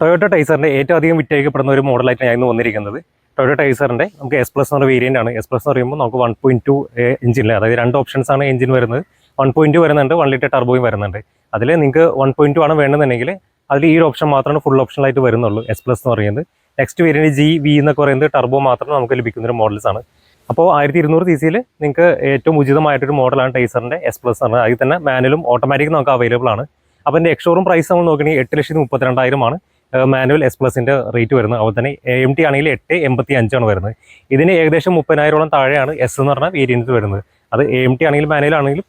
Toyota ടൈസറിന്റെ ഏറ്റവും അധികം വിറ്റഴിക്കപ്പെടുന്ന ഒരു മോഡലായിട്ട് ഞാൻ ഇന്ന് വന്നിരിക്കുന്നത്. ടൊയോട്ട ടൈസറിന്റെ നമുക്ക് എസ് പ്ലസ് എന്ന് വേരിയന്റ് ആണ്. എസ് പ്ലസ് എന്ന് പറയുമ്പോൾ നമുക്ക് വൺ പോയിന്റ് ടു എഞ്ചിനിൽ അതായത് രണ്ട് ഓപ്ഷൻസ് ആണ് എഞ്ചിൻ വരുന്നത്. വൺ പോയിന്റ് ടു വരുന്നുണ്ട് വൺ ലിറ്റർ ടർബോയും വരുന്നുണ്ട്. അതിൽ നിങ്ങൾക്ക് വൺ പോയിന്റ് ടു ആണ് വേണമെന്നുണ്ടെങ്കിൽ അതിൽ ഈ ഒരു ഓപ്ഷൻ മാത്രമാണ് ഫുൾ ഓപ്ഷനായിട്ട് വരുന്നുള്ളൂ എസ് പ്ലസ് എന്ന് പറയുന്നത്. നെക്സ്റ്റ് വേരിയന്റ് ജി വി എന്നൊക്കെ പറയുന്നത് ടർബോ മാത്രം നമുക്ക് ലഭിക്കുന്ന ഒരു മോഡൽസ് ആണ്. അപ്പോൾ ആയിരത്തി ഇരുന്നൂറ് സി സിയിൽ നിങ്ങൾക്ക് ഏറ്റവും ഉചിതമായിട്ടൊരു മോഡലാണ് ടൈസറിന്റെ എസ് പ്ലസ് ആണ് അതിൽ തന്നെ മാനുവലും ഓട്ടോമാറ്റിക് നമുക്ക് അവൈലബിൾ ആണ്. അപ്പോൾ എന്റെ എക്സ്ഷോറും പ്രൈസ് നമ്മൾ നോക്കുകയാണെങ്കിൽ എട്ട് ലക്ഷത്തി മുപ്പത്തിരണ്ടായിരമാണ് മാനുവൽ എസ് പ്ലസിന്റെ റേറ്റ് വരുന്നത്. അതുപോലെ തന്നെ എ ടി ആണെങ്കിൽ എട്ട് എൺപത്തി അഞ്ചാണ് വരുന്നത്. ഇതിന് ഏകദേശം മുപ്പതിനായിരോളം താഴെയാണ് എസ് എന്ന് പറഞ്ഞ വേരിയന്റ് വരുന്നത്. അത് എ ടി ആണെങ്കിലും മാനുവൽ ആണെങ്കിലും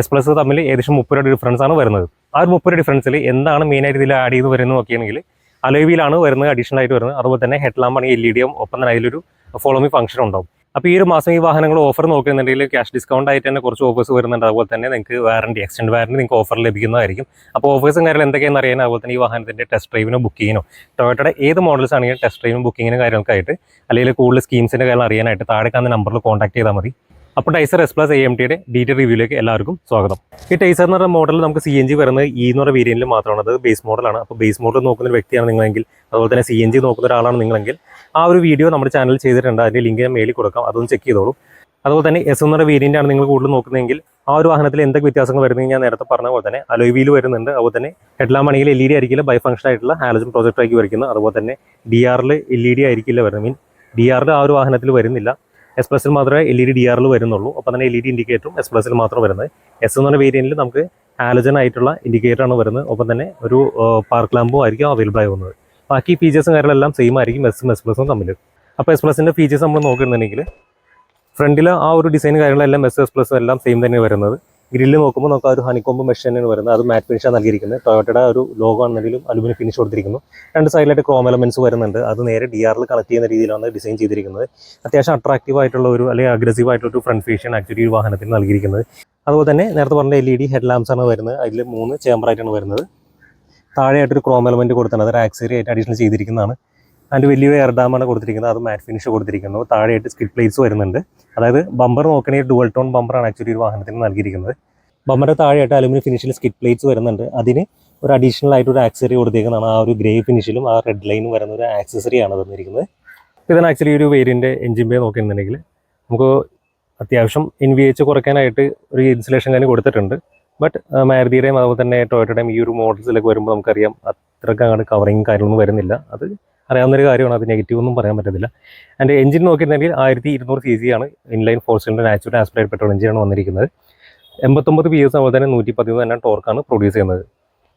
എസ് പ്ലസ് തമ്മിൽ ഏകദേശം മുപ്പത് രൂപ ഡിഫറൻസ് ആണ് വരുന്നത്. ആ ഒരു മുപ്പത് ഡിഫറൻസിൽ എന്താണ് മെയിനായിട്ട് ഇതിൽ ആഡ് ചെയ്ത് വരുന്നത് നോക്കിയാണെങ്കിൽ അലോവിയിലാണ് വരുന്നത് അഡീഷണൽ ആയിട്ട് വരുന്നത്. അതുപോലെ തന്നെ ഹെഡ് ആണെങ്കിൽ എൽ ഇ ഡിയും ഒപ്പം തന്നെ അതിലൊരു ഫോളോമി ഫംഗ്ഷൻ ഉണ്ടാവും. അപ്പോൾ ഈ ഒരു മാസം ഈ വാഹനങ്ങൾ ഓഫർ നോക്കുന്നുണ്ടെങ്കിൽ ക്യാഷ് ഡിസ്കൗണ്ട് ആയിട്ട് തന്നെ കുറച്ച് ഓഫേഴ്സ് വരുന്നുണ്ട്. അതുപോലെ തന്നെ നിങ്ങൾക്ക് വാറണ്ടി എക്സ്റ്റൻഡ് വാറണ്ടി നിങ്ങൾക്ക് ഓഫർ ലഭിക്കുന്നതായിരിക്കും. അപ്പോൾ ഓഫേഴ്സും കാര്യങ്ങൾ എന്തൊക്കെയാണെന്ന് അറിയാൻ അതുപോലെ തന്നെ ഈ വാഹനത്തിന്റെ ടെസ്റ്റ് ഡ്രൈവിനോ ബുക്കിങ്ങിനോ ടൊയോട്ടയുടെ ഏത് മോഡൽസ് ആണെങ്കിലും ടെസ്റ്റ് ഡ്രൈവിനും ബുക്കിങ്ങിനും കാര്യങ്ങൾക്കായിട്ട് അല്ലെങ്കിൽ കൂടുതൽ സ്കീംസിന്റെ കാര്യം അറിയാനായിട്ട് താഴെ കാണുന്ന നമ്പറിൽ കോൺടാക്ട് ചെയ്താൽ മതി. അപ്പോൾ Taisor S plus A M ടിയുടെ ഡീറ്റെയിൽ റിവ്യൂയിലേക്ക് എല്ലാവർക്കും സ്വാഗതം. ഈ ടൈസർ എന്ന് പറഞ്ഞ മോഡൽ നമുക്ക് സി എൻ ജി വരുന്നത് ഈ എന്ന് പറഞ്ഞ വേരിയന്റിൽ മാത്രമാണ്. അത് ബേസ് മോഡലാണ് അപ്പോൾ ബേസ് മോഡൽ നോക്കുന്ന ഒരു വ്യക്തിയാണ് നിങ്ങളെങ്കിൽ. അതുപോലെ തന്നെ സി എൻ ജി നോക്കുന്ന ഒരാളാണ് നിങ്ങളെങ്കിൽ. ആ ഒരു വീഡിയോ നമ്മുടെ ചാനൽ ചെയ്തിട്ടുണ്ട്. അതിന്റെ ലിങ്ക് ഞാൻ മേലിൽ കൊടുക്കാം. അതൊന്ന് ചെക്ക് ചെയ്തോളൂ. അതുപോലെ തന്നെ എസ് ഒന്നര വേരിയന്റ് ആണ് നിങ്ങൾ കൂടുതൽ നോക്കുന്നതെങ്കിൽ ആ ഒരു വാഹനത്തിൽ എന്തൊക്കെ വ്യത്യാസങ്ങൾ വരുന്നത് ഞാൻ നേരത്തെ പറഞ്ഞ പോലെ തന്നെ അലോയ് വീൽ വരുന്നുണ്ട്. അതുപോലെ തന്നെ ഹെഡ്ലാം ആണെങ്കിൽ എൽ ഇ ഡി ആയിരിക്കില്ല ബൈ ഫംഗ്ഷൻ ആയിട്ടുള്ള ഹാലജൻ പ്രോജക്റ്റാക്കി വരയ്ക്കുന്നത് അതുപോലെ തന്നെ ഡി ആറിൽ എൽ ഇ ഡി ആയിരിക്കില്ല വരുന്നത്. മീൻ ഡി ആറിൽ ആ ഒരു വാഹനത്തിൽ വരുന്നില്ല. എസ് പ്ലസിൽ മാത്രമേ എൽ ഇ ഡി ഡി ആറിൽ വരുന്നുള്ളൂ. അപ്പോൾ തന്നെ എൽ ഇ ഡി ഇൻഡിക്കേറ്ററും എസ് പ്ലസിൽ മാത്രം വരുന്നത്. എസ് എന്ന് പറഞ്ഞ നമുക്ക് ഹാലജൻ ആയിട്ടുള്ള ഇൻഡിക്കേറ്റർ ആണ് വരുന്നത്. ഒപ്പം തന്നെ ഒരു പാർക്ക് ലാമ്പും ആയിരിക്കും അവൈലബിൾ ആയി വന്നത് ബാക്കി ഫീച്ചേഴ്സും കാര്യങ്ങളെല്ലാം സെയിം ആയിരിക്കും എസും എസ് പ്ലസും തമ്മിൽ. അപ്പോൾ എസ് പ്ലസിന്റെ ഫീച്ചേഴ്സ് നമ്മൾ നോക്കുന്നുണ്ടെങ്കിൽ ഫ്രണ്ടിൽ ആ ഒരു ഡിസൈൻ കാര്യങ്ങളെല്ലാം എസ് എസ് പ്ലസും എല്ലാം സെയിം തന്നെ വരുന്നത്. ഗ്രില്ല് നോക്കുമ്പോൾ നമുക്ക് ആ ഒരു ഹണിക്കൊമ്പ് മെഷ് തന്നെയാണ് വരുന്നത്. അത് മാറ്റ് ഫിനിഷാണ് നൽകിയിരിക്കുന്നത്. ടൊയോട്ടയുടെ ഒരു ലോഗോ ആണെന്നുണ്ടെങ്കിലും അലുമിനിയം ഫിനിഷ് കൊടുത്തിരിക്കുന്നു. രണ്ട് സൈഡിലായിട്ട് ക്രോം എലമെൻസ് വരുന്നുണ്ട്. അത് നേരെ ഡി ആറിൽ കണക്ട് ചെയ്യുന്ന രീതിയിലാണ് ഡിസൈൻ ചെയ്തിരിക്കുന്നത്. അത്യാവശ്യം അട്രാക്റ്റീവ് ആയിട്ടുള്ള ഒരു അല്ലെങ്കിൽ അഗ്രസീവ് ആയിട്ടുള്ള ഒരു ഫ്രണ്ട് ഫേഷൻ ആക്ച്വലി ഒരു വാഹനത്തിന് നൽകിയിരിക്കുന്നത്. അതുപോലെ തന്നെ നേരത്തെ പറഞ്ഞ L E D head lamps ആണ് വരുന്നത്. അതിൽ മൂന്ന് ചേമ്പർ ആയിട്ടാണ് വരുന്നത് താഴെയായിട്ടൊരു ക്രോം എലമെന്റ് കൊടുത്തിട്ടുണ്ട്. അത് ആക്സറി ആയിട്ട് അഡീഷണൽ ചെയ്തിരിക്കുന്നതാണ്. അതിന്റെ വലിയ എയർ ഡാമാണ് കൊടുത്തിരിക്കുന്നത്. അത് മാറ്റ് ഫിനിഷ് കൊടുത്തിരിക്കുന്നു. താഴെയായിട്ട് സ്കിഡ് പ്ലേറ്റ്സ് വരുന്നുണ്ട്. അതായത് ബമ്പർ നോക്കണമെങ്കിൽ ഡുവൽ ടോൺ ബമ്പറാണ് ആക്ച്വലി ഒരു വാഹനത്തിന് നൽകിയിരിക്കുന്നത്. ബമ്പറിന്റെ താഴെയായിട്ട് അലുമിനിയം ഫിനിഷിൽ സ്കിഡ് പ്ലേറ്റ്സ് വരുന്നുണ്ട്. അതിന് ഒരു അഡീഷണൽ ആയിട്ട് ഒരു ആക്സറി കൊടുത്തേക്കുന്നതാണ്. ആ ഒരു ഗ്രേ ഫിനിഷിലും ആ റെഡ് ലൈനും വരുന്ന ഒരു ആക്സസറിയാണ് തന്നിരിക്കുന്നത്. ഇതാണ് ആക്ച്വലി ഒരു വേരിയന്റെ എഞ്ചിൻ പേ നോക്കിയിട്ടുണ്ടെങ്കിൽ നമുക്ക് അത്യാവശ്യം ഇൻ വി എച്ച് കുറയ്ക്കാനായിട്ട് ഒരു ഇൻസുലേഷൻ കാര്യം കൊടുത്തിട്ടുണ്ട്. ബട്ട് മാരുതിയുടെയും അതുപോലെ തന്നെ ടൊയോട്ടയുടെയും ഈ ഒരു മോഡൽസിലൊക്കെ വരുമ്പോൾ നമുക്കറിയാം അത്രയ്ക്ക് അങ്ങോട്ട് കവറിങ് കാര്യങ്ങളൊന്നും വരുന്നില്ല. അത് അറിയാവുന്നൊരു കാര്യമാണ് അത് നെഗറ്റീവ് ഒന്നും പറയാൻ പറ്റത്തില്ല. എന്റെ എഞ്ചിൻ നോക്കിയിട്ടുണ്ടെങ്കിൽ ആയിരത്തി ഇരുന്നൂറ് സി സി ആണ് inline four cylinder natural aspirate petrol എഞ്ചിനാണ് വന്നിരിക്കുന്നത്. എൺപത്തൊമ്പത് പി എസ് അതുപോലെ തന്നെ നൂറ്റി പതിമൂന്ന് തന്നെ ടോർക്കാണ് പ്രൊഡ്യൂസ് ചെയ്യുന്നത്.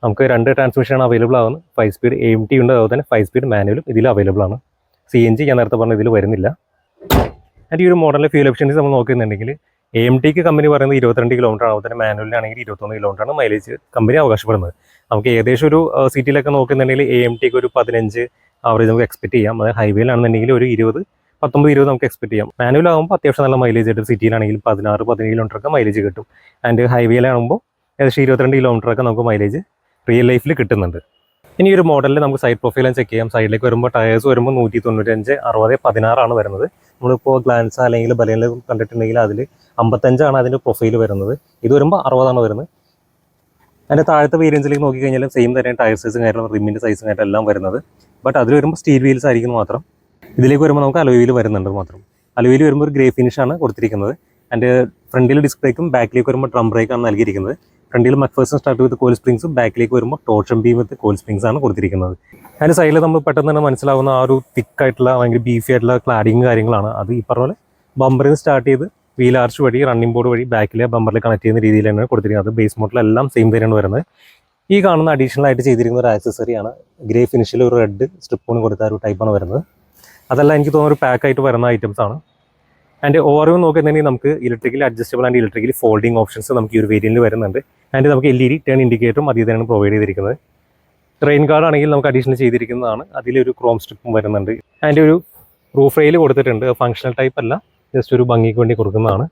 നമുക്ക് രണ്ട് ട്രാൻസ്മിഷനാണ് അവൈലബിൾ ആവുന്നത്. ഫൈവ് സ്പീഡ് എം ടി ഉണ്ട് അതുപോലെ തന്നെ ഫൈവ് സ്പീഡ് മാനുവലും ഇതിൽ അവൈലബിൾ ആണ്. സി എൻ ജി ഞാൻ നേരത്തെ പറഞ്ഞ ഇതിൽ വരുന്നില്ല. ആൻഡ് ഈ ഒരു മോഡലിലെ ഫ്യൂൽ എഫിഷ്യൻസി നമ്മൾ നോക്കുന്നുണ്ടെങ്കിൽ എ ടിക്ക് കമ്പനി പറയുന്നത് ഇരുപത്തിരണ്ട് കിലോമീറ്റർ അതുപോലെ തന്നെ മാനുവലിനാണെങ്കിൽ ഇരുപത്തൊന്ന് കിലോമീറ്ററാണ് മൈലേജ് കമ്പനി അവകാശപ്പെടുന്നത്. നമുക്ക് ഏകദേശം ഒരു സിറ്റിയിലൊക്കെ നോക്കുന്നുണ്ടെങ്കിൽ എ ടിക്ക് ഒരു പതിനഞ്ച് ആവറേജ് നമുക്ക് എക്സ്പെക്ട് ചെയ്യാം. അതായത് ഹൈവേയിലാണെന്നുണ്ടെങ്കിൽ ഒരു ഇരുപത് പത്തൊമ്പത് ഇരുപത് നമുക്ക് എക്സ്പെക്ട് ചെയ്യാം. മാനുവൽ ആകുമ്പോൾ അത്യാവശ്യം നല്ല മൈലേജ് കിട്ടും സിറ്റിയിലാണെങ്കിൽ പതിനാറ് പതിനേഴ് കിലോമീറ്റർ ഒക്കെ മൈലേജ് കിട്ടും. ആൻഡ് ഹൈവേയിലാകുമ്പോൾ ഏകദേശം ഇരുപത്തിരണ്ട് കിലോമീറ്റർ ഒക്കെ നമുക്ക് മൈലേജ് റിയൽ ലൈഫിൽ കിട്ടുന്നുണ്ട്. ഇനി ഒരു മോഡലിൽ നമുക്ക് സൈഡ് പ്രൊഫൈലും ചെക്ക് ചെയ്യാം. സൈഡിലേക്ക് വരുമ്പോൾ ടയേഴ്സ് വരുമ്പോൾ നൂറ്റി തൊണ്ണൂറ്റഞ്ച് അറുപത് പതിനാറാണ് വരുന്നത്. നമ്മളിപ്പോൾ ഗ്ലാൻസ് അല്ലെങ്കിൽ ബലയിൽ കണ്ടിട്ടുണ്ടെങ്കിൽ അതിൽ അമ്പത്തഞ്ചാണ് അതിന്റെ പ്രൊഫൈൽ വരുന്നത്. ഇത് വരുമ്പോൾ അറുപതാണ് വരുന്നത്. അതിന്റെ താഴത്തെ വേരിയൻസിലേക്ക് നോക്കിക്കഴിഞ്ഞാലും സെയിം തന്നെ ടയർ സൈസും കാര്യങ്ങളും റിമ്മിന്റെ സൈസും കാര്യങ്ങളും എല്ലാം വരുന്നത്. ബട്ട് അതിൽ വരുമ്പോൾ സ്റ്റീൽ വീൽസ് ആയിരിക്കും മാത്രം. ഇതിലേക്ക് വരുമ്പോൾ നമുക്ക് അലോയിൽ വരുന്നുണ്ട് മാത്രം. അലോയിൽ വരുമ്പോൾ ഒരു ഗ്രേ ഫിനിഷാണ് കൊടുത്തിരിക്കുന്നത്. അതിന്റെ ഫ്രണ്ടിൽ ഡിസ്ക് ബ്രേക്കും ബാക്കിലേക്ക് വരുമ്പോൾ ഡ്രം ബ്രേക്കാണ് നൽകിയിരിക്കുന്നത്. ഫ്രണ്ടിൽ മക്ഫേഴ്സൺ സ്റ്റാർട്ട് വിത്ത് കോൽ സ്പ്രിങ്സും ബാക്കിലേക്ക് വരുമ്പോൾ ടോർഷൻ ബീം വിത്ത് കോൽ സ്പ്രിങ്സ് ആണ് കൊടുത്തിരിക്കുന്നത്. അതിന്റെ സൈഡിൽ നമ്മൾ പെട്ടെന്ന് തന്നെ മനസ്സിലാവുന്ന ആ ഒരു തിക്ക് ആയിട്ടുള്ള ഭയങ്കര ബീഫി ആയിട്ടുള്ള ക്ലാഡിങ് കാര്യങ്ങളാണ്. അത് ഈ പറഞ്ഞ പോലെ ബമ്പറിൽ നിന്ന് സ്റ്റാർട്ട് ചെയ്ത് വീൽ ആർച്ച് വഴി റണ്ണിംഗ് ബോർഡ് വഴി ബാക്കിലെ ബമ്പറിൽ കണക്ട് ചെയ്യുന്ന രീതിയിലാണ് കൊടുത്തിരിക്കുന്നത്. ബേസ് മോഡലെല്ലാം സെയിം തന്നെയാണ് വരുന്നത്. ഈ കാണുന്ന അഡീഷണൽ ആയിട്ട് ചെയ്തിരിക്കുന്ന ഒരു ആക്സസറിയാണ് ഗ്രേ ഫിനിഷിൽ ഒരു റെഡ് സ്ട്രിപ്പോൺ കൊടുത്ത ഒരു ടൈപ്പാണ് വരുന്നത്. അതെല്ലാം എനിക്ക് തോന്നുന്ന ഒരു പാക്കായിട്ട് വരുന്ന ഐറ്റംസ് ആണ്. ആൻഡ് ഓരോ നോക്കുന്നുണ്ടെങ്കിൽ നമുക്ക് electrically adjustable and electrically folding options നമുക്ക് ഈ ഒരു വേരിയന്റിൽ വരുന്നുണ്ട്. ആൻഡ് നമുക്ക് എൽ ഇ ഡി ടേൺ ഇൻഡിക്കേറ്ററും അതിൽ തന്നെയാണ് പ്രൊവൈഡ് ചെയ്തിരിക്കുന്നത്. ട്രെയിൻ കാർഡ് ആണെങ്കിൽ നമുക്ക് അഡീഷണൽ ചെയ്തിരിക്കുന്നതാണ്. അതിലൊരു ക്രോം സ്ട്രിപ്പും വരുന്നുണ്ട്. ആൻഡ് ഒരു റൂഫ് റെയിൽ കൊടുത്തിട്ടുണ്ട്. ഫങ്ഷണൽ ടൈപ്പ് അല്ല. ജസ്റ്റ് ഒരു ഭംഗിക്ക് വേണ്ടി കൊടുക്കുന്നതാണ്.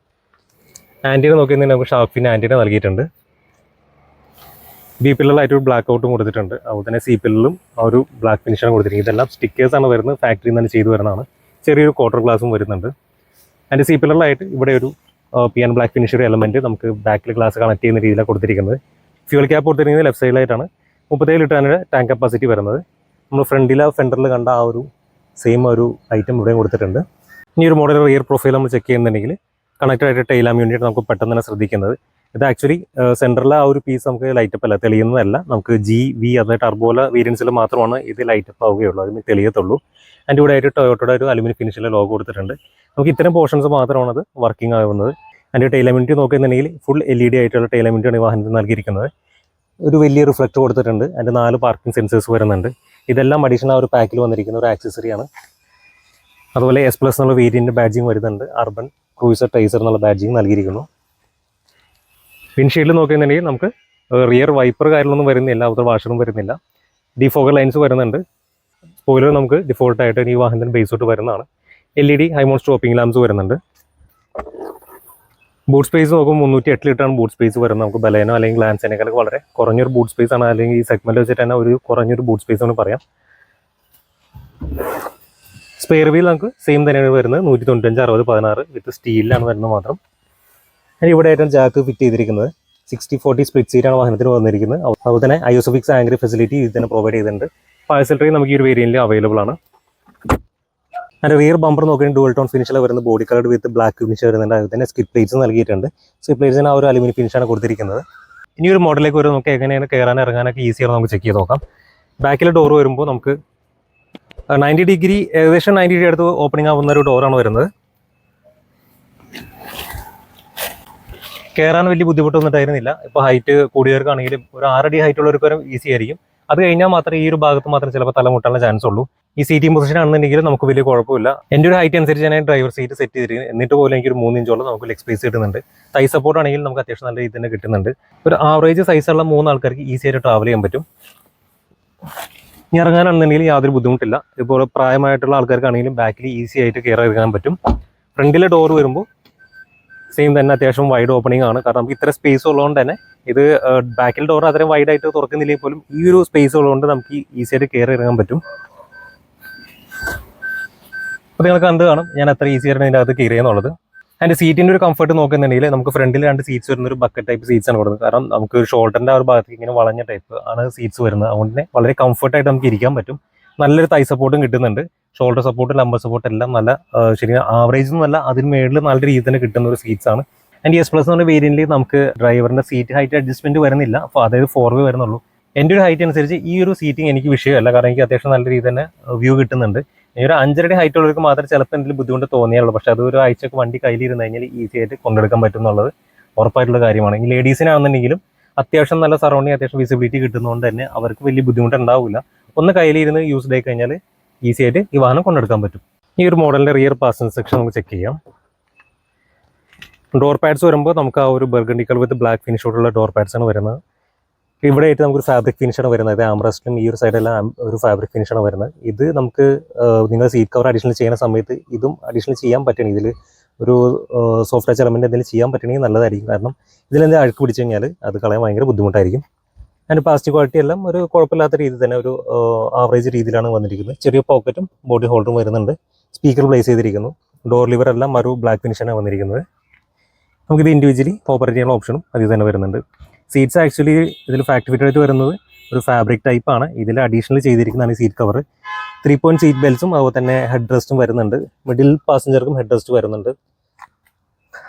ആന്റീന നോക്കിയിരുന്നെങ്കിൽ നമുക്ക് ഷാർപ്പിന്റെ ആന്റീന നൽകിയിട്ടുണ്ട്. ബി പില്ലറിലായിട്ട് ഒരു ബ്ലാക്ക് ഔട്ടും കൊടുത്തിട്ടുണ്ട്. അതുപോലെ തന്നെ സി പില്ലറിലും ആ ഒരു ബ്ലാക്ക് ഫിനിഷാണ് കൊടുത്തിരിക്കുന്നത്. ഇതെല്ലാം സ്റ്റിക്കേഴ്സാണ് വരുന്നത്. ഫാക്ടറിയിൽ നിന്ന് തന്നെ ചെയ്തു വരുന്നതാണ്. ചെറിയൊരു ക്വാർട്ടർ ഗ്ലാസും വരുന്നുണ്ട്. അതിന്റെ സി പില്ലറിലായിട്ട് ഇവിടെ ഒരു പി ആൻഡ് ബ്ലാക്ക് ഫിനിഷ് ഒരു എലമെന്റ് നമുക്ക് ബാക്കിൽ ഗ്ലാസ് കണക്ട് ചെയ്യുന്ന രീതിയിലാണ് കൊടുത്തിരിക്കുന്നത്. ഫ്യൂൽ ക്യാപ്പ് കൊടുത്തിരിക്കുന്നത് ലെഫ്റ്റ് സൈഡിലായിട്ടാണ് മുപ്പത്തേഴ് ലിറ്ററിന്റെ ടാങ്ക് കപ്പാസിറ്റി വരുന്നത്. നമ്മൾ ഫ്രണ്ടിലെ ഫെൻഡറിൽ കണ്ട ആ ഒരു സെയിം ഒരു ഐറ്റം ഇവിടെയും കൊടുത്തിട്ടുണ്ട്. ഇനി ഒരു മോഡൽ റിയർ പ്രൊഫൈൽ നമ്മൾ ചെക്ക് ചെയ്യുന്നുണ്ടെങ്കിൽ കണക്റ്റഡ് ആയിട്ട് ടൈലാം യൂണിറ്റ് നമുക്ക് പെട്ടെന്ന് തന്നെ ശ്രദ്ധിക്കുന്നത്. ഇത് ആക്ച്വലി സെന്ററിലെ ആ ഒരു പീസ് നമുക്ക് ലൈറ്റപ്പ് അല്ല തെളിയുന്നതല്ല. നമുക്ക് ജി വി അതായത് ടർബോല വേരിയൻസിൽ മാത്രമാണ് ഇത് ലൈറ്റപ്പ് ആവുകയുള്ളൂ. അതിന് തെളിയത്തുള്ളൂ. അതിന്റെ കൂടെ ആയിട്ട് ടൊയോട്ടയുടെ ഒരു അലുമിനിയം ഫിനിഷിലെ ലോഗ് കൊടുത്തിട്ടുണ്ട്. നമുക്ക് ഇത്തരം പോർഷൻസ് മാത്രമാണ് അത് വർക്കിംഗ് ആവുന്നത് അതിന്റെ ടൈലമിനിറ്റി നോക്കുന്നുണ്ടെങ്കിൽ ഫുൾ എൽ ഇ ഡി ആയിട്ടുള്ള ടൈലമിനിറ്റിയാണ് ഈ വാഹനത്തിൽ നൽകിയിരിക്കുന്നത്. ഒരു വലിയ റിഫ്ലക്റ്റ് കൊടുത്തിട്ടുണ്ട്. അതിന്റെ നാല് പാർക്കിംഗ് സെൻസേഴ്സ് വരുന്നുണ്ട്. ഇതെല്ലാം അഡീഷണൽ ആ ഒരു പാക്കിൽ വന്നിരിക്കുന്ന ഒരു ആക്സസറിയാണ് അതുപോലെ എസ് പ്ലസ് എന്നുള്ള വേരിയന്റ് ബാഡ്ജിങ് വരുന്നുണ്ട്. അർബൻ ക്രൂസർ ടൈസർ എന്നുള്ള ബാഡ്ജിങ് നൽകിയിരിക്കുന്നു. വിൻഷീൽഡ് നോക്കിയിട്ടുണ്ടെങ്കിൽ നമുക്ക് റിയർ വൈപ്പർ കാര്യങ്ങളൊന്നും വരുന്നില്ല ഔട്ടർ വാഷറും വരുന്നില്ല. ഡിഫോഗർ ലൈൻസ് വരുന്നുണ്ട്. സ്പോയിലർ നമുക്ക് ഡിഫോൾട്ടായിട്ട് ഈ വാഹനത്തിന് ബേസ് ഔട്ട് വരുന്നതാണ്. L E D high mount stopping lamps വരുന്നുണ്ട്. ബൂട്ട് സ്പേസ് നോക്കുമ്പോൾ മുന്നൂറ്റി എട്ട് ആണ് ബൂട്ട് സ്പേസ് വരുന്നത്. നമുക്ക് ബലേനോ അല്ലെങ്കിൽ ലാൻസിനേക്കാളൊക്കെ വളരെ കുറഞ്ഞൊരു ബൂട്ട് സ്പേസ് ആണ്. അല്ലെങ്കിൽ ഈ സെഗ്മെന്റ് വെച്ചിട്ട് തന്നെ ഒരു കുറഞ്ഞൊരു ബൂട്ട് സ്പേസ് എന്ന് പറയാം. സ്പെയർ വീൽ നമുക്ക് സെയിം തന്നെയാണ് വരുന്നത്. നൂറ്റി തൊണ്ണൂറ്റഞ്ച് അറുപത് പതിനാറ് വിത്ത് സ്റ്റീലിലാണ് വരുന്നത് മാത്രം. ഇനി ഇവിടെ ആയിട്ടാണ് ജാക്ക് ഫിറ്റ് ചെയ്തിരിക്കുന്നത്. സിക്സ്റ്റി ഫോർട്ടി സ്പ്ലിറ്റ് ആണ് വാഹനത്തിന് വന്നിരിക്കുന്നത്. അതുപോലെ തന്നെ ഐസോഫിക്സ് ആംഗ്രി ഫെസിലിറ്റി ഇത് തന്നെ പ്രൊവൈഡ് ചെയ്തിട്ടുണ്ട്. പാഴ്സൽ ട്രെയിൻ നമുക്ക് ഈ ഒരു വേരിയന്റിൽ അവൈലബിൾ ആണ്. അതിന്റെ റിയർ ബമ്പർ നോക്കുകയാണെങ്കിൽ ഡുവൽ ടോൺ ഫിനിഷിൽ വരുന്ന body colour with black finish വരുന്നുണ്ട്. അതുപോലെ തന്നെ സ്കിപ്പ് പ്ലേറ്റ്സ് നൽകിയിട്ടുണ്ട്. സ്കിപ്പ് പ്ലേറ്റ്സിന് ആ ഒരു അലുമിനിയം ഫിനിഷാണ് കൊടുത്തിരിക്കുന്നത്. ഇനി ഒരു മോഡലിലേക്ക് വരും നമുക്ക് എങ്ങനെയാണ് കയറാൻ ഇറങ്ങാനൊക്കെ ഈസിയാണ് നമുക്ക് ചെക്ക് ചെയ്ത് നോക്കാം. ബാക്കിലെ ഡോർ വരുമ്പോൾ നമുക്ക് നയന്റി ഡിഗ്രി ഏകദേശം നയന്റി ഡിഗ്രി അടുത്ത് ഓപ്പണിംഗ് ആവുന്ന ഒരു ഡോറാണ് വരുന്നത്. കയറാൻ വലിയ ബുദ്ധിമുട്ടൊന്നും ഉണ്ടായിരുന്നില്ല ഇപ്പോൾ ഹൈറ്റ് കൂടിയവർക്കാണെങ്കിലും ഒരു ആറടി ഹൈറ്റ് ഉള്ളവർക്ക് വരെ ഈസി ആയിരിക്കും. അത് കഴിഞ്ഞാൽ മാത്രമേ ഈ ഒരു ഭാഗത്ത് മാത്രം ചിലപ്പോൾ തലമുട്ടാനുള്ള ചാൻസ് ഉള്ളൂ. ഈ സീറ്റിംഗ് പൊസിഷൻ ആണെന്നുണ്ടെങ്കിൽ നമുക്ക് വലിയ കുഴപ്പമില്ല. എന്റെ ഒരു ഹൈറ്റ് അനുസരിച്ച് ഞാൻ ഡ്രൈവർ സീറ്റ് സെറ്റ് ചെയ്തിരിക്കുന്നത് എന്നിട്ട് പോലും എനിക്ക് ഒരു മൂന്ന് ഇഞ്ചോളം നമുക്ക് ലെഗ് സ്പേസ് കിട്ടുന്നുണ്ട്. തൈ സപ്പോർട്ട് ആണെങ്കിൽ നമുക്ക് അത്യാവശ്യം നല്ല രീതിയിൽ തന്നെ കിട്ടുന്നുണ്ട്. ഒരു ആവറേജ് സൈസുള്ള മൂന്ന് ആൾക്കാർക്ക് ഈസി ആയിട്ട് ട്രാവൽ ചെയ്യാൻ പറ്റും. ഇനി ഇറങ്ങാനാണെന്നുണ്ടെങ്കിൽ യാതൊരു ബുദ്ധിമുട്ടില്ല. ഇപ്പോൾ പ്രായമായിട്ടുള്ള ആൾക്കാർക്കാണെങ്കിലും ബാക്കിൽ ഈസി ആയിട്ട് കയറി ഇറങ്ങാൻ പറ്റും. ഫ്രണ്ടിലെ ഡോർ വരുമ്പോൾ സെയിം തന്നെ അത്യാവശ്യം വൈഡ് ഓപ്പണിംഗ് ആണ്. കാരണം നമുക്ക് ഇത്ര സ്പേസ് ഉള്ളതുകൊണ്ട് തന്നെ ഇത് ബാക്കിൽ ഡോർ അത്രയും വൈഡ് ആയിട്ട് തുറക്കുന്നില്ലെങ്കിൽ പോലും ഈ ഒരു സ്പേസ് ഉള്ളതുകൊണ്ട് നമുക്ക് ഈസി ആയിട്ട് കയറി ഇറങ്ങാൻ പറ്റും. അപ്പോൾ നിങ്ങൾ കണ്ടു കാണും ഞാൻ അത്ര ഈസി ആയിട്ട് ഇതിന്റെ അകത്ത് കയറി ചെയ്യുന്നുള്ളത് അതിന്റെ സീറ്റിന്റെ ഒരു കംഫർട്ട് നോക്കുന്നുണ്ടെങ്കിൽ നമുക്ക് ഫ്രണ്ടിൽ രണ്ട് സീറ്റ്സ് വരുന്ന ഒരു ബക്കറ്റ് ടൈപ്പ് സീറ്റ്സ് ആണ് കൊടുക്കുന്നത്. കാരണം നമുക്ക് ഷോൾഡറിന്റെ ആ ഒരു ഭാഗത്തേക്ക് ഇങ്ങനെ വളഞ്ഞ ടൈപ്പ് ആണ് സീറ്റ്സ് വരുന്നത്. അതുകൊണ്ട് തന്നെ വളരെ കംഫർട്ടായിട്ട് നമുക്ക് ഇരിക്കാൻ പറ്റും. നല്ലൊരു തൈ സപ്പോർട്ടും കിട്ടുന്നുണ്ട്. ഷോൾഡർ സപ്പോർട്ട് ലംബർ സപ്പോർട്ട് എല്ലാം നല്ല ശരിക്കും ശരി ആവറേജ് എന്നല്ല അതിന് മേളിൽ നല്ല രീതിയിൽ തന്നെ കിട്ടുന്ന ഒരു സീറ്റ്സ് ആണ്. ആൻഡ് എസ് പ്ലസ് എന്നുള്ള വേരിയന്റിൽ നമുക്ക് ഡ്രൈവറിന്റെ സീറ്റ് ഹൈറ്റ് അഡ്ജസ്റ്റ്മെന്റ് വരുന്നില്ല. അപ്പോൾ അതായത് ഫോർ വേ വരുന്നുള്ളൂ. എന്റെ ഒരു ഹൈറ്റ് അനുസരിച്ച് ഈ ഒരു സീറ്റിംഗ് എനിക്ക് വിഷയമല്ല. കാരണം എനിക്ക് അത്യാവശ്യം നല്ല രീതിയിൽ തന്നെ വ്യൂ കിട്ടുന്നുണ്ട്. ഈ ഒരു അഞ്ചരടി ഹൈറ്റ് ഉള്ളവർക്ക് മാത്രമേ ചിലപ്പോൾ എന്തെങ്കിലും ബുദ്ധിമുട്ട് തോന്നിയുള്ളൂ പക്ഷേ അത് ഒരു ആഴ്ചക്ക് വണ്ടി കയ്യിലിരുന്ന് കഴിഞ്ഞാൽ ഈസി ആയിട്ട് കൊണ്ടെടുക്കാൻ പറ്റും എന്നുള്ളത് ഉറപ്പായിട്ടുള്ള കാര്യമാണ്. ഈ ലേഡീസിനാണെന്നുണ്ടെങ്കിലും അത്യാവശ്യം നല്ല സറൗണ്ടിങ് അത്യാവശ്യം വിസിബിലിറ്റി കിട്ടുന്നതുകൊണ്ട് തന്നെ അവർക്ക് വലിയ ബുദ്ധിമുട്ട് ഉണ്ടാവില്ല ഒന്ന് കയ്യിലിരുന്ന് യൂസ്ഡ് ആയി കഴിഞ്ഞാൽ ഈസി ആയിട്ട് ഈ വാഹനം കൊണ്ടെടുക്കാൻ പറ്റും. ഈ ഒരു മോഡലിന്റെ റിയർ പാസഞ്ചർ സെക്ഷൻ നമുക്ക് ചെക്ക് ചെയ്യാം. ഡോർ പാഡ്സ് വരുമ്പോൾ നമുക്ക് ആ ഒരു ബർഗണ്ടി കളർ വിത്ത് ബ്ലാക്ക് ഫിനിഷോടുള്ള ഡോർ പാഡ്സ് ആണ് വരുന്നത്. ഇവിടെ ആയിട്ട് നമുക്ക് ഫാബ്രിക് ഫിനിഷാണ് വരുന്നത്. അതായത് ആംബ്രസ്റ്റിലും ഈ ഒരു സൈഡെല്ലാം ഒരു ഫാബ്രിക് ഫിനിഷാണ് വരുന്നത്. ഇത് നമുക്ക് നിങ്ങൾ സീറ്റ് കവർ അഡീഷണൽ ചെയ്യുന്ന സമയത്ത് ഇതും അഡീഷണൽ ചെയ്യാൻ പറ്റണം. ഇതിൽ ഒരു സോഫ്റ്റ് ടച്ച് എലമെന്റ് എന്തെങ്കിലും ചെയ്യാൻ പറ്റണമെങ്കിൽ നല്ലതായിരിക്കും. കാരണം ഇതിലെന്തെങ്കിലും അഴുക്ക് പിടിച്ചു കഴിഞ്ഞാൽ അത് കളയാൻ ഭയങ്കര ബുദ്ധിമുട്ടായിരിക്കും. അതിന്റെ പ്ലാസ്റ്റിക് ക്വാളിറ്റി എല്ലാം ഒരു കുഴപ്പമില്ലാത്ത രീതിയിൽ തന്നെ ഒരു ആവറേജ് രീതിയിലാണ് വന്നിരിക്കുന്നത്. ചെറിയ പോക്കറ്റും ബോഡി ഹോൾഡറും വരുന്നുണ്ട്. സ്പീക്കർ പ്ലേസ് ചെയ്തിരിക്കുന്നു. ഡോർ ലിവർ എല്ലാം ഒരു ബ്ലാക്ക് ഫിനിഷാണ് വന്നിരിക്കുന്നത്. നമുക്കിത് ഇൻഡിവിജ്വലി ഓപ്പറേറ്റ് ചെയ്യാനുള്ള ഓപ്ഷനും അതിൽ തന്നെ വരുന്നുണ്ട്. സീറ്റ്സ് ആക്ച്വലി ഇതിൽ ഫാക്ടറി ആയിട്ട് വരുന്നത് ഒരു ഫാബ്രിക് ടൈപ്പ് ആണ്. ഇതിൽ അഡീഷണൽ ചെയ്തിരിക്കുന്നതാണ് ഈ seat cover three point seat ബെൽറ്റ്സും അതുപോലെ തന്നെ ഹെഡ് റെസ്റ്റും വരുന്നുണ്ട്. മിഡിൽ പാസഞ്ചർക്കും ഹെഡ് റെസ്റ്റ് വരുന്നുണ്ട്.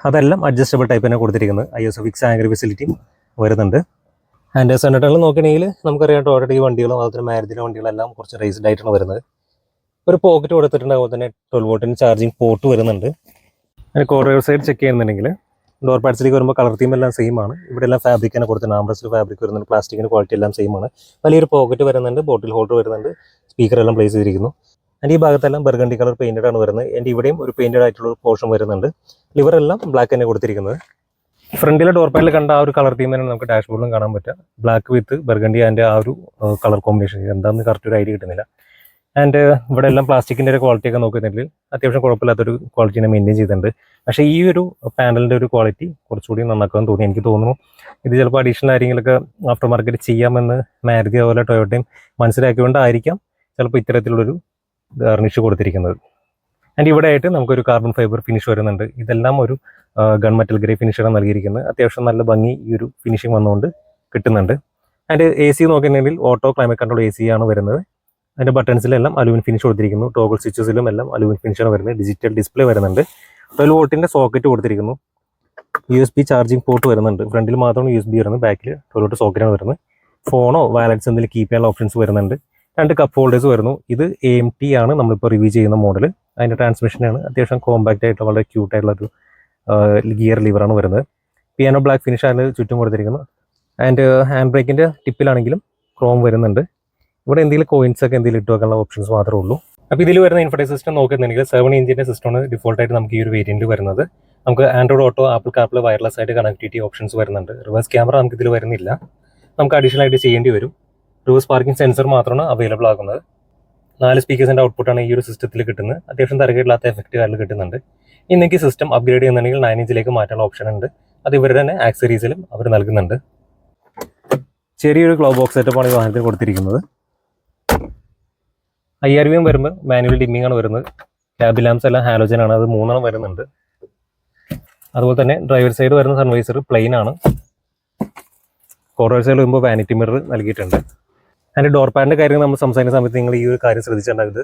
അതെല്ലാം അഡ്ജസ്റ്റബിൾ ടൈപ്പ് തന്നെ കൊടുത്തിരിക്കുന്നത്. ഐ എസ് ഫിക്സ് ആംഗർ ഫെസിലിറ്റിയും വരുന്നുണ്ട്. ആൻഡ് സെനറ്ററിൽ നോക്കുകയാണെങ്കിൽ നമുക്കറിയാം ടോട്ടൽ ഈ വണ്ടികളും അതുപോലെ തന്നെ മാരുതിയുടെ വണ്ടികളെല്ലാം കുറച്ച് റേസ്ഡ് ആയിട്ടാണ് വരുന്നത്. ഒരു പോക്കറ്റ് കൊടുത്തിട്ടുണ്ട് അതുപോലെ തന്നെ ട്വൽവ് വോട്ടിന് ചാർജിങ് പോർട്ട് വരുന്നുണ്ട്. അതിന് കോറിയർ സൈഡ് ചെക്ക് ചെയ്യുന്നുണ്ടെങ്കിൽ ഡോർ പാഡ്സിലേക്ക് വരുമ്പോൾ കളർ തീം എല്ലാം സെയിം ആണ്. ഇവിടെ എല്ലാം ഫാബ്രിക് തന്നെ കൊടുത്തിട്ടുണ്ട് ആംബ്രസിൽ ഫാബ്രിക് വരുന്നുണ്ട് പ്ലാസ്റ്റിക്കിന്റെ ക്വാളിറ്റി എല്ലാം സെയിം ആണ്. വലിയൊരു പോക്കറ്റ് വരുന്നുണ്ട് ബോട്ടിൽ ഹോൾഡർ വരുന്നുണ്ട് സ്പീക്കർ എല്ലാം പ്ലേസ് ചെയ്തിരിക്കുന്നു. ആൻഡ് ഈ ഭാഗത്തെല്ലാം ബർഗണ്ടി കളർ പെയിന്റഡ് ആണ് വരുന്നത്. എന്റെ ഇവിടെയും ഒരു പെയിന്റഡ് ആയിട്ടുള്ള ഒരു പോർഷൻ വരുന്നുണ്ട്. ലിവർ എല്ലാം ബ്ലാക്ക് തന്നെ കൊടുത്തിരിക്കുന്നത്. ഫ്രണ്ടിലെ ഡോർ പാനിൽ കണ്ട ആ ഒരു കളർ തീം തന്നെ നമുക്ക് ഡാഷ്ബോർഡിലും കാണാൻ പറ്റുക. ബ്ലാക്ക് വിത്ത് ബർഗണ്ടി ആൻഡ് ആ ഒരു കളർ കോമ്പിനേഷൻ എന്താണെന്ന് കറക്റ്റ് ഒരു ഐഡിയ കിട്ടുന്നില്ല. ആൻഡ് ഇവിടെ എല്ലാം പ്ലാസ്റ്റിക്കിന്റെ ഒരു ക്വാളിറ്റി ഒക്കെ നോക്കുന്നുണ്ടെങ്കിൽ അത്യാവശ്യം കുഴപ്പമില്ലാത്തൊരു ക്വാളിറ്റിനെ മെയിന്റെയിൻ ചെയ്തിട്ടുണ്ട്. പക്ഷേ ഈ ഒരു പാനലിന്റെ ഒരു ക്വാളിറ്റി കുറച്ചുകൂടി നന്നാക്കാൻ തോന്നി. എനിക്ക് തോന്നുന്നു ഇത് ചിലപ്പോൾ അഡീഷണൽ ആരെങ്കിലൊക്കെ ആഫ്റ്റർ മാർക്കറ്റ് ചെയ്യാമെന്ന് മാരുതി അതുപോലെ ടൊയോട്ടയും മനസ്സിലാക്കിക്കൊണ്ടായിരിക്കാം ചിലപ്പോൾ ഇത്തരത്തിലുള്ളൊരു ഗാർണിഷ് കൊടുത്തിരിക്കുന്നത്. ആൻഡ് ഇവിടെ ആയിട്ട് നമുക്കൊരു കാർബൺ ഫൈബർ ഫിനിഷ് വരുന്നുണ്ട്. ഇതെല്ലാം ഒരു ഗൺ മെറ്റൽ ഗ്രേ ഫിനിഷാണ് നൽകിയിരിക്കുന്നത്. അത്യാവശ്യം നല്ല ഭംഗി ഈ ഒരു ഫിനിഷിംഗ് വന്നുകൊണ്ട് കിട്ടുന്നുണ്ട്. ആൻഡ് എ സി നോക്കുകയാണെങ്കിൽ auto climate control A C ആണ് വരുന്നത്. അതിന്റെ ബട്ടൺസിലെല്ലാം അലുവിൻ ഫിനിഷ് കൊടുത്തിരിക്കുന്നു. ടോഗിൾ സ്വിച്ചസിലും എല്ലാം അലുവിൻ ഫിനിഷാണ് വരുന്നത്. ഡിജിറ്റൽ ഡിസ്പ്ലേ വരുന്നുണ്ട്. ട്വൽവ് വോട്ടിന്റെ സോക്കറ്റ് കൊടുത്തിരിക്കുന്നു. U S B charging port വരുന്നുണ്ട്. ഫ്രണ്ടിൽ മാത്രമാണ് യു എസ് ബി വരുന്നത്. ബാക്കിൽ ട്വൽവ് വോട്ട് സോക്കറ്റാണ് വരുന്നത്. ഫോണോ വാലറ്റ്സ് എന്തെങ്കിലും കീപ്പ് ചെയ്യാനുള്ള ഓപ്ഷൻസ് വരുന്നുണ്ട്. രണ്ട് കപ്പ് ഹോൾഡേഴ്സ് വരുന്നു. ഇത് എ എം ടി ആണ്. നമ്മളിപ്പോൾ റിവ്യൂ ചെയ്യുന്ന മോഡൽ അതിന്റെ ട്രാൻസ്മിഷനാണ് അത്യാവശ്യം കോമ്പാക്റ്റ് ആയിട്ട് വളരെ ക്യൂട്ട് ആയിട്ടുള്ള ഒരു ഗിയർ ലിവറാണ് വരുന്നത്. പിയാനോ ബ്ലാക്ക് ഫിനിഷാണ് ചുറ്റും കൊടുത്തിരിക്കുന്നത്. ആൻഡ് ഹാൻഡ് ബ്രേക്കിന്റെ ടിപ്പിലാണെങ്കിലും ക്രോം വരുന്നുണ്ട്. ഇവിടെ എന്തെങ്കിലും കോയിൻസ് ഒക്കെ എന്തെങ്കിലും ഇട്ട് വെക്കാനുള്ള ഓപ്ഷൻസ് മാത്രമേ ഉള്ളൂ. അപ്പോൾ ഇതിൽ വരുന്ന ഇൻഫർട്ടൈൻ സിസ്റ്റം നോക്കുന്നുണ്ടെങ്കിൽ സെവൻ ഇഞ്ചിന്റെ സിസ്റ്റമാണ് ഡിഫോൾട്ട് ആയിട്ട് നമുക്ക് ഈ ഒരു വേരിയന്റ് വരുന്നത്. നമുക്ക് Android Auto Apple CarPlay wireless ആയിട്ട് കണക്ടിവിറ്റി ഓപ്ഷൻസ് വരുന്നുണ്ട്. റിവേഴ്സ് ക്യാമറ നമുക്ക് ഇതിൽ വരുന്നില്ല. നമുക്ക് അഡീഷണൽ ആയിട്ട് ചെയ്യേണ്ടി വരും. റിവേഴ്സ് പാർക്കിംഗ് സെൻസർ മാത്രമാണ് അവൈലബിൾ ആകുന്നത്. നാല് സ്പീക്കേഴ്സിന്റെ ഔട്ട്പുട്ടാണ് ഈ ഒരു സിസ്റ്റത്തിൽ കിട്ടുന്നത്. അത്യാവശ്യം തരക്കേടില്ലാത്ത എഫക്റ്റ് കാര്യങ്ങൾ കിട്ടുന്നുണ്ട്. ഇനി നിങ്ങൾക്ക് സിസ്റ്റം അപ്ഗ്രേഡ് ചെയ്യുന്നുണ്ടെങ്കിൽ നയൻ ഇഞ്ചിലേക്ക് മാറ്റാനുള്ള ഓപ്ഷൻ ഉണ്ട്. അത് ഇവരുടെ തന്നെ ആക്സറീസിലും അവർ നൽകുന്നുണ്ട്. ചെറിയൊരു ഗ്ലോ ബോക്സ് സെറ്റപ്പാണ് ഈ വാഹനത്തിൽ കൊടുത്തിരിക്കുന്നത്. ഐ ആർ വിയും വരുമ്പോൾ മാനുവൽ ഡിമ്മിംഗ് ആണ് വരുന്നത്. ക്യാബ് ലാംസ് എല്ലാം ഹാലോജൻ ആണ്. അത് മൂന്നെണ്ണം വരുന്നുണ്ട്. അതുപോലെ തന്നെ ഡ്രൈവർ സൈഡ് വരുന്ന സൺവൈസർ പ്ലെയിൻ ആണ്. കോർണർ സൈഡ് വരുമ്പോൾ വാനിറ്റി മിറർ നൽകിയിട്ടുണ്ട്. അതിന്റെ ഡോർ പാഡിന്റെ കാര്യം നമ്മൾ സംസാരിക്കുന്ന സമയത്ത് നിങ്ങൾ ഈ ഒരു കാര്യം ശ്രദ്ധിച്ചിട്ടുണ്ടായത്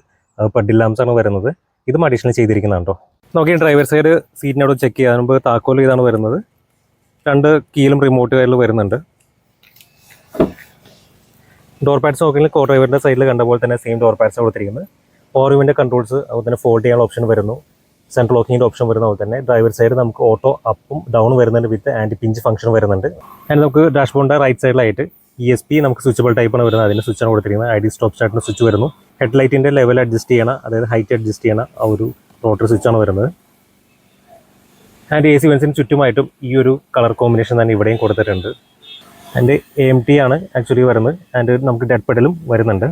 ലാംസ് ആണ് വരുന്നത്. ഇതും അഡീഷണൽ ചെയ്തിരിക്കുന്നതാണ് കേട്ടോ നോക്കി ഡ്രൈവർ സൈഡ് സീറ്റിനോട് ചെക്ക് ചെയ്യാൻ മുമ്പ് താക്കോൽ ഇതാണ് വരുന്നത്. രണ്ട് കീലും റിമോട്ട് കയറിൽ വരുന്നുണ്ട്. ഡോർ പാഡ്സ് നോക്കിയാൽ കോ ഡ്രൈവറിന്റെ സൈഡിൽ കണ്ട പോലെ തന്നെ സെയിം ഡോർ പാഡ്സ് കൊടുത്തിരിക്കുന്നത്. ഓറിവിന്റെ കൺട്രോൾസ് അതുപോലെ തന്നെ ഫോൾഡ് ചെയ്യാനുള്ള ഓപ്ഷൻ വരുന്നു. സെൻട്രൽ ലോക്കിങ്ങിന്റെ ഓപ്ഷൻ വരുന്ന പോലെ തന്നെ. ഡ്രൈവർ സൈഡ് നമുക്ക് ഓട്ടോ അപ്പും ഡൗൺ വരുന്നുണ്ട് വിത്ത് ആന്റി പിഞ്ച് ഫംഗ്ഷൻ വരുന്നുണ്ട്. ആൻഡ് നമുക്ക് ഡാഷ്ബോർഡിന്റെ റൈറ്റ് സൈഡിലായിട്ട് ഇ എസ് പി നമുക്ക് സ്വിച്ചബിൾ ടൈപ്പാണ് വരുന്നത്. അതിന്റെ സ്വിച്ചാണ് കൊടുത്തിരിക്കുന്നത്. ഐ ഡി സ്റ്റോപ്പ് സ്റ്റാർട്ടിന് സ്വിച്ച് വരുന്നു. ഹെഡ് ലൈറ്റിന്റെ ലെവൽ അഡ്ജസ്റ്റ് ചെയ്യണം. അതായത് ഹൈറ്റ് അഡ്ജസ്റ്റ് ചെയ്യണം. ആ ഒരു റോട്ടർ സ്വിച്ചാണ് വരുന്നത്. ആൻഡ് എ സി വെൻസിന് ചുറ്റുമായിട്ടും ഈ ഒരു കളർ കോമ്പിനേഷൻ തന്നെ ഇവിടെയും കൊടുത്തിട്ടുണ്ട്. ആൻഡ് എം ടി ആണ് ആക്ച്വലി വരുന്നത്. ആൻഡ് നമുക്ക് ഡെഡ് പെഡലും വരുന്നുണ്ട്.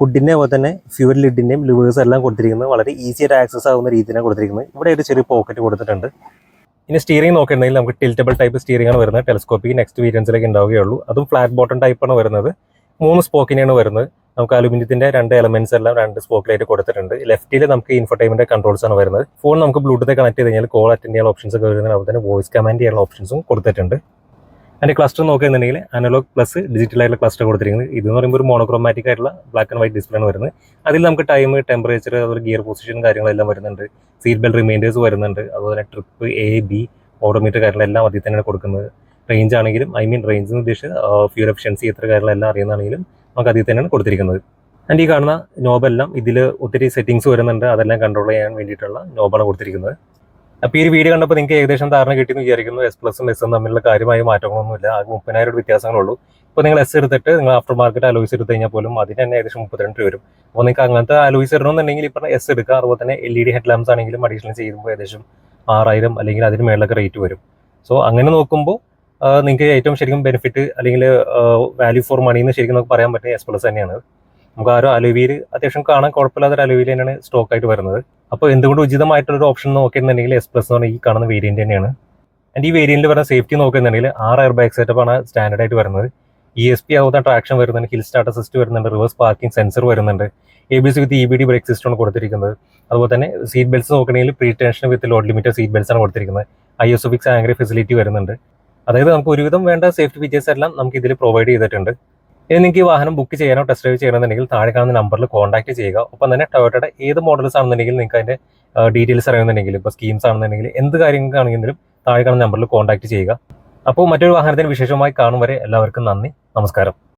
ഹുഡിന്റെ പോലെ തന്നെ ഫ്യൂവൽ ലിഡിന്റെയും ലിവേഴ്സ് എല്ലാം കൊടുത്തിരിക്കുന്നത്. വളരെ ഈസിയായിട്ട് ആക്സസ് ആകുന്ന രീതിയിലാണ് കൊടുത്തിരിക്കുന്നത്. ഇവിടെ ഒരു ചെറിയ പോക്കറ്റ് കൊടുത്തിട്ടുണ്ട്. ഇനി സ്റ്റിയറിംഗ് നോക്കുകയാണെങ്കിൽ നമുക്ക് ടിൽറ്റബിൾ ടൈപ്പ് സ്റ്റിയറിംഗ് ആണ് വരുന്നത്. ടെലസ്കോപ്പിക് നെക്സ്റ്റ് വേരിയൻസിലേക്ക് ഉണ്ടാവുകയുള്ളൂ. അതും ഫ്ലാറ്റ് ബോട്ടം ടൈപ്പാണ് വരുന്നത്. മൂന്ന് സ്പോക്കിനെയാണ് വരുന്നത്. നമുക്ക് അലുമിനിയത്തിന്റെ രണ്ട് എലമെന്റ്സ് എല്ലാം രണ്ട് സ്പോക്കിലായിട്ട് കൊടുത്തിട്ടുണ്ട്. ലെഫ്റ്റിൽ നമുക്ക് ഇൻഫർടൈമിന്റെ കൺട്രോൾസ് ആണ് വരുന്നത്. ഫോൺ നമുക്ക് ബ്ലൂടൂത്ത് കണക്ട് ചെയ്ത് കഴിഞ്ഞാൽ കോൾ അറ്റൻഡ് ചെയ്യാനുള്ള ഓപ്ഷൻസ് ഒക്കെ വരുന്നത്. അതുപോലെ തന്നെ വോയിസ് കമാൻഡ് ചെയ്യാനുള്ള ഓപ്ഷൻസും കൊടുത്തിട്ടുണ്ട്. അതിന്റെ ക്ലസ്റ്റർ നോക്കുകയാണെന്നുണ്ടെങ്കിൽ അനലോഗ് പ്ലസ് ഡിജിറ്റൽ ആയിട്ടുള്ള ക്ലസ്റ്റർ കൊടുത്തിരിക്കുന്നത്. ഇതെന്ന് പറയുമ്പോൾ ഒരു മോണോക്രോമാറ്റിക് ആയിട്ടുള്ള ബ്ലാക്ക് ആൻഡ് വൈറ്റ് ഡിസ്പ്ലേ ആണ് വരുന്നത്. അതിൽ നമുക്ക് ടൈം ടെമ്പറേച്ചർ അതുപോലെ ഗിയർ പൊസിഷൻ കാര്യങ്ങളെല്ലാം വരുന്നുണ്ട്. സീറ്റ് ബെൽറ്റ് റിമൈൻഡേഴ്സ് വരുന്നുണ്ട്. അതുപോലെ ട്രിപ്പ് എ ബി ഓഡോമീറ്റർ കാര്യങ്ങളെല്ലാം അതിൽ തന്നെയാണ് കൊടുക്കുന്നത്. റേഞ്ച് ആണെങ്കിലും ഐ മീൻ റേഞ്ച് എന്ന് ഉദ്ദേശിച്ച് ഫ്യൂൽ എഫിഷ്യൻസി എത്ര കാര്യങ്ങളെല്ലാം അറിയുന്നതാണെങ്കിലും നമുക്ക് അതിൽ തന്നെയാണ് കൊടുത്തിരിക്കുന്നത്. ആൻഡ് ഈ കാണുന്ന നോബെല്ലാം ഇതിൽ ഒത്തിരി സെറ്റിങ്സ് വരുന്നുണ്ട്. അതെല്ലാം കൺട്രോൾ ചെയ്യാൻ വേണ്ടിയിട്ടുള്ള നോബാണ് കൊടുത്തിരിക്കുന്നത്. അപ്പോൾ ഈ വീഡിയോ കണ്ടപ്പോൾ നിങ്ങൾക്ക് ഏകദേശം ധാരണ കിട്ടിയെന്ന് വിചാരിക്കുന്നു. എസ് പ്ലസും എസും തമ്മിലുള്ള കാര്യമായ മാറ്റങ്ങളൊന്നുമില്ല. ആ മുപ്പതിനായിരം വ്യത്യാസങ്ങളുള്ളൂ. ഇപ്പോൾ നിങ്ങൾ എസ് എടുത്തിട്ട് നിങ്ങൾ ആഫ്റ്റർ മാർക്കറ്റ് അലോയ്സ് എടുത്തു കഴിഞ്ഞാൽ പോലും അതിന് തന്നെ ഏകദേശം മുപ്പത്തിരണ്ട് രൂപ വരും. അപ്പോൾ നിങ്ങൾക്ക് അങ്ങനത്തെ അലോയ്സ് ഇടണമെന്നുണ്ടെങ്കിൽ ഇപ്പം എസ് എടുക്കുക. അതുപോലെ തന്നെ L E D head lamps ആണെങ്കിലും അഡീഷണൽ ചെയ്യുമ്പോൾ ഏകദേശം ആറായിരം അല്ലെങ്കിൽ അതിന് മേളിലൊക്കെ റേറ്റ് വരും. സോ അങ്ങനെ നോക്കുമ്പോൾ നിങ്ങൾക്ക് ഏറ്റവും ശരിക്കും ബെനിഫിറ്റ് അല്ലെങ്കിൽ വാല്യൂ ഫോർ മണി എന്ന് ശരിക്കും നമുക്ക് പറയാൻ പറ്റുന്ന എസ് പ്ലസ് തന്നെയാണ്. നമുക്ക് ആ ഒരു അലുവിയിൽ അത്യാവശ്യം കാണാൻ കുഴപ്പമില്ലാത്തൊരു അലുവിയിൽ തന്നെയാണ് സ്റ്റോക്ക് ആയിട്ട് വരുന്നത്. അപ്പോൾ എന്തുകൊണ്ട് ഉചിതമായിട്ടുള്ള ഒരു ഓപ്ഷൻ നോക്കിയിട്ടുണ്ടെങ്കിൽ എസ് പ്ലസ് എന്ന് പറഞ്ഞാൽ ഈ കാണുന്ന വേരിയന്റ് തന്നെയാണ്. ആൻഡ് ഈ വേരിയന്റിൽ വരുന്ന സേഫ്റ്റി നോക്കുന്നുണ്ടെങ്കിൽ ആറ് എയർ ബാഗ് ആണ് സ്റ്റാൻഡേർഡ് ആയിട്ട് വരുന്നത്. ഇ എസ് പി ആവുന്ന ട്രാക്ഷൻ വരുന്നുണ്ട് ഹിൽ സ്റ്റാർട്ട് അസിസ്റ്റ് വരുന്നുണ്ട് റിവേഴ്സ് പാർക്കിംഗ് സെൻസർ വരുന്നുണ്ട് A B C with E B D brake system ആണ് കൊടുത്തിരിക്കുന്നത്. അതുപോലെ തന്നെ സീറ്റ് ബെൽറ്റ്സ് നോക്കണമെങ്കിൽ pre tension with load limited seat belts ആണ് കൊടുത്തിരിക്കുന്നത്. ഐ എസ് ഒഫിക്സ് ആംഗ്രി ഫെസിലിറ്റി വരുന്നുണ്ട്. അതായത് നമുക്ക് ഒരുവിധം വേണ്ട സേഫ്റ്റി ഫീച്ചേഴ്സ് എല്ലാം നമുക്ക് ഇതിൽ പ്രൊവൈഡ് ചെയ്തിട്ടുണ്ട്. ഇനി നിങ്ങൾക്ക് ഈ വാഹനം ബുക്ക് ചെയ്യാനോ ടെസ്റ്റ് ഡ്രൈവ് ചെയ്യണമെന്നുണ്ടെങ്കിൽ താഴെ കാണുന്ന നമ്പറിൽ കോൺടാക്ട് ചെയ്യുക. ഒപ്പം തന്നെ ടൊയോട്ടയുടെ ഏത് മോഡൽസ് ആണെന്നുണ്ടെങ്കിൽ നിങ്ങൾക്ക് അതിന്റെ ഡീറ്റെയിൽസ് അറിയുന്നുണ്ടെങ്കിൽ ഇപ്പോൾ സ്കീംസ് ആണെന്നുണ്ടെങ്കിൽ എന്ത് കാര്യങ്ങൾക്കാണെങ്കിലും താഴെ കാണുന്ന നമ്പറിൽ കോൺടാക്ട് ചെയ്യുക. അപ്പോൾ മറ്റൊരു വാഹനത്തിന് വിശേഷമായി കാണും വരെ എല്ലാവർക്കും നന്ദി. നമസ്കാരം.